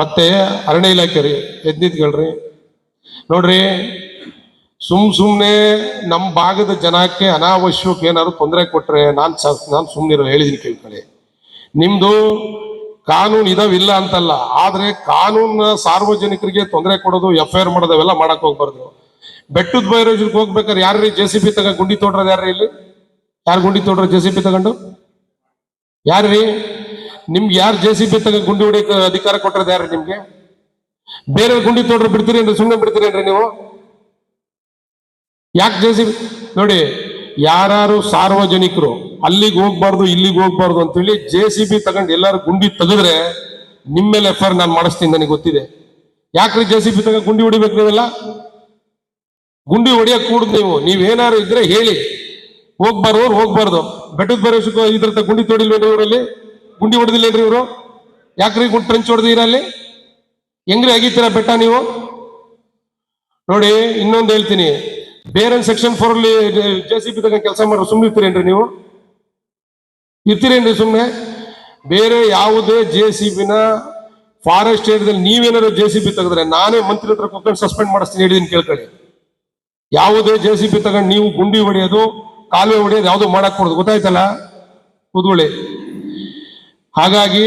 ಮತ್ತೆ ಅರಣ್ಯ ಇಲಾಖೆ ರೀ ಎದ್ ನೋಡ್ರಿ, ಸುಮ್ ಸುಮ್ನೆ ನಮ್ಮ ಭಾಗದ ಜನಕ್ಕೆ ಅನಾವಶ್ಯಕ ಏನಾದ್ರು ತೊಂದರೆ ಕೊಟ್ರೆ ನಾನ್ ನಾನು ಸುಮ್ನಿರೋ ಹೇಳಿದೀನಿ ಕೇಳ್ಕೊಳ್ಳಿ ನಿಮ್ದು ಕಾನೂನು ಇದಾವಿಲ್ಲ ಅಂತಲ್ಲ, ಆದ್ರೆ ಕಾನೂನ ಸಾರ್ವಜನಿಕರಿಗೆ ತೊಂದರೆ ಕೊಡೋದು ಎಫ್ ಐ ಆರ್ ಮಾಡೋದು, ಅವೆಲ್ಲ ಮಾಡಕ್ ಹೋಗ್ಬಾರ್ದು. ಬೆಟ್ಟದ ಬೈರೋಜಕ್ಕೆ ಹೋಗ್ಬೇಕಾದ್ರೆ ಯಾರ್ರೀ ಜೆ ಸಿ ಬಿ ತಗೊಂಡು ಗುಂಡಿ ತೋಡ್ರದ ಯಾರ್ರೀ ಇಲ್ಲಿ? ಯಾರು ಗುಂಡಿ ತೋಡ್ರ ಜೆ ಸಿ ಬಿ ತಗೊಂಡು? ಯಾರ್ರೀ? ನಿಮ್ಗೆ ಯಾರು ಜೆ ಸಿ ಬಿ ತಗ ಗುಂಡಿ ಹೊಡಿಯಕ್ಕೆ ಅಧಿಕಾರ ಕೊಟ್ಟರೆ ಯಾರು ನಿಮ್ಗೆ? ಬೇರೆ ಗುಂಡಿ ತೊಡ್ರೆ ಬಿಡ್ತೀರಿ ಅಂದ್ರೆ ಸುಮ್ಮನೆ ಬಿಡ್ತೀರೇನ್ರಿ ನೀವು? ಯಾಕೆ ಜೆ ಸಿ ಬಿ ನೋಡಿ ಯಾರು ಸಾರ್ವಜನಿಕರು ಅಲ್ಲಿಗೆ ಹೋಗ್ಬಾರ್ದು, ಇಲ್ಲಿಗೆ ಹೋಗ್ಬಾರ್ದು ಅಂತೇಳಿ ಜೆ ಸಿ ಬಿ ತಗೊಂಡು ಎಲ್ಲಾರು ಗುಂಡಿ ತೆಗೆದ್ರೆ ನಿಮ್ಮ ಮೇಲೆ ಎಫ್ ಆರ್ ನಾನು ಮಾಡಿಸ್ತೀನಿ ನನಗೆ ಗೊತ್ತಿದೆ. ಯಾಕ್ರಿ ಜೆ ಸಿ ಬಿ ತಗೊಂಡು ಗುಂಡಿ ಹೊಡಿಬೇಕು ನೀವೆಲ್ಲ ಗುಂಡಿ ಹೊಡಿಯಕ್ ಕೂಡುದು ನೀವು. ನೀವೇನಾರು ಇದ್ರೆ ಹೇಳಿ. ಹೋಗ್ಬಾರ್ದು ಹೋಗ್ಬಾರ್ದು. ಬೆಟ್ಟದ ಬರೋಷಕ್ಕೂ ಇದ್ರ ಗುಂಡಿ ತೊಡಿಲ್ವೇ ಇವರಲ್ಲಿ ಗುಂಡಿ ಹೊಡೆದಿಲ್ಲೇನ್ರಿ ಇವರು? ಯಾಕ್ರಿ ಗುಂಡಿ ಟ್ರೆಂಚ್ ಹೊಡೆದಿರ ಅಲ್ಲಿ? ಹೆಂಗ್ರಿ ಅಗೀತೀರ ಬೆಟ್ಟ ನೀವು? ನೋಡಿ, ಇನ್ನೊಂದು ಹೇಳ್ತೀನಿ. ಬೇರೆ ಸೆಕ್ಷನ್ ಫೋರ್ ಅಲ್ಲಿ ಜೆ ಸಿ ಬಿ ತಗೊಂಡು ಕೆಲಸ ಮಾಡ್ರಿ ಸುಮ್ಮನೆ ಇರ್ತೀರೇನ್ರಿ ನೀವು? ಇರ್ತೀರೇನ್ರಿ ಸುಮ್ಮನೆ ಬೇರೆ ಯಾವುದೇ ಜೆ ಸಿ ಬಿನ ಫಾರೆಸ್ಟ್ ಏರಿಯಾದಲ್ಲಿ ನೀವೇನಾದ್ರು ಜೆ ಸಿ ಬಿ ತೆಗೆದ್ರೆ ನಾನೇ ಮಂತ್ರಿ ಹತ್ರ ಕುತ್ಕೊಂಡು ಸಸ್ಪೆಂಡ್ ಮಾಡಿಸ್ತೀನಿ, ಹೇಳಿದೀನಿ ಕೇಳ್ಕೊಳ್ಳಿ. ಯಾವುದೇ ಜೆ ಸಿ ಬಿ ತಗೊಂಡು ನೀವು ಗುಂಡಿ ಹೊಡೆಯೋದು, ಕಾಲುವೆ ಹೊಡೆಯೋದು ಯಾವುದು ಮಾಡಕ್ ಕೊಡೋದು, ಗೊತ್ತಾಯ್ತಲ್ಲ? ಕೂತ್ಕೊಳ್ಳಿ. ಹಾಗಾಗಿ